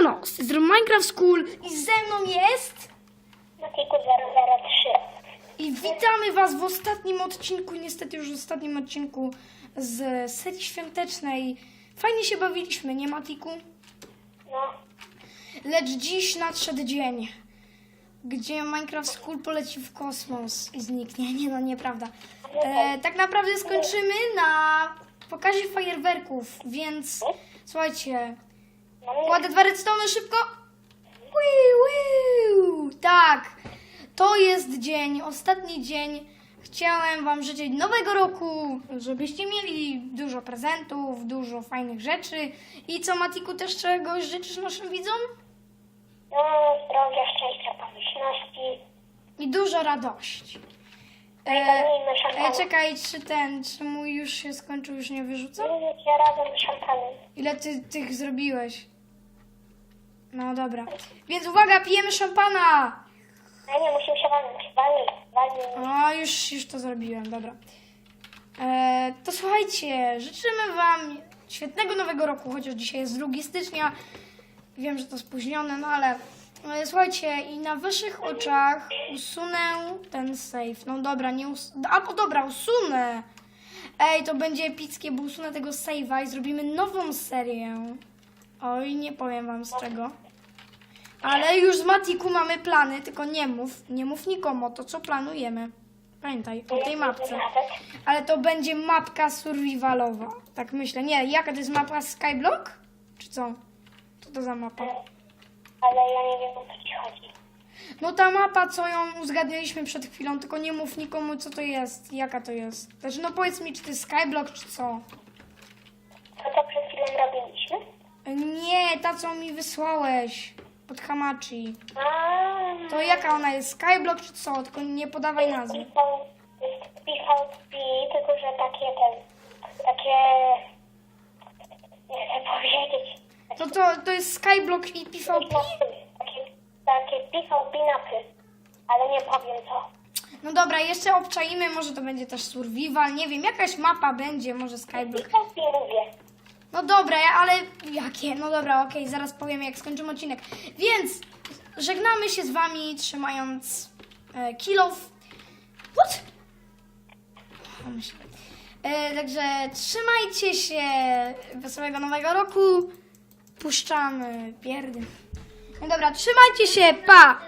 Siemano, z Minecraft School i ze mną jest Matiku 003. i witamy was w ostatnim odcinku, niestety już w ostatnim odcinku z serii świątecznej. Fajnie się bawiliśmy, nie Matiku? No, Lecz dziś nadszedł dzień, gdzie Minecraft School poleci w kosmos i zniknie. Nie no, nieprawda. E, tak naprawdę skończymy na pokazie fajerwerków, więc słuchajcie. Kładę dwa redstone szybko. Wiu, wiu. Tak, to jest dzień, ostatni dzień. Chciałem Wam życzyć nowego roku, żebyście mieli dużo prezentów, dużo fajnych rzeczy. I co, Matiku, też czegoś życzysz naszym widzom? No, zdrowia, szczęścia, pomyślności. I dużo radości. E, e, szampanem. czekaj, czy ten, czy mój już się skończył, już nie wyrzucę? Życie razem z szampanem. Ile ty tych zrobiłeś? No dobra. Więc uwaga, pijemy szampana! No nie, musimy się walnąć. Walnij, walnij. No, już, już to zrobiłem, dobra. E, to słuchajcie, życzymy Wam świetnego nowego roku, chociaż dzisiaj jest 2 stycznia. Wiem, że to spóźnione, no ale e, słuchajcie, i na Waszych oczach usunę ten save. No dobra, nie us... A, dobra, usunę. Ej, to będzie epickie, bo usunę tego save'a i zrobimy nową serię. Oj, nie powiem Wam z czego. Ale już z Matiku mamy plany, tylko nie mów, nie mów nikomu to, co planujemy. Pamiętaj o tej mapce. Ale to będzie mapka survivalowa. Tak myślę. Nie, jaka to jest mapa Skyblock? Czy co? Co to za mapa? Ale ja nie wiem, o co ci chodzi. No ta mapa, co ją uzgadnialiśmy przed chwilą, tylko nie mów nikomu, co to jest, jaka to jest. Znaczy, no powiedz mi, czy to jest Skyblock, czy co? To, co przed chwilą robiliśmy? Nie, ta, co mi wysłałeś. Pod Hamachi. A, To jaka ona jest? Skyblock, czy co? Tylko nie podawaj nazwy. jest PvP, tylko że takie ten, takie, nie chcę powiedzieć, No to, to jest Skyblock i PvP? Napy, ale nie powiem co. No dobra, jeszcze obczaimy, może to będzie też survival, nie wiem, jakaś mapa będzie, może Skyblock. PvP mówię. No dobra, ja- ale jakie? No dobra, okej, zaraz powiem jak skończymy odcinek. Więc żegnamy się z wami trzymając e, kill off. What? O, myślę. E, także trzymajcie się, wesołego nowego roku. Puszczamy pierdy. No dobra, trzymajcie się, pa!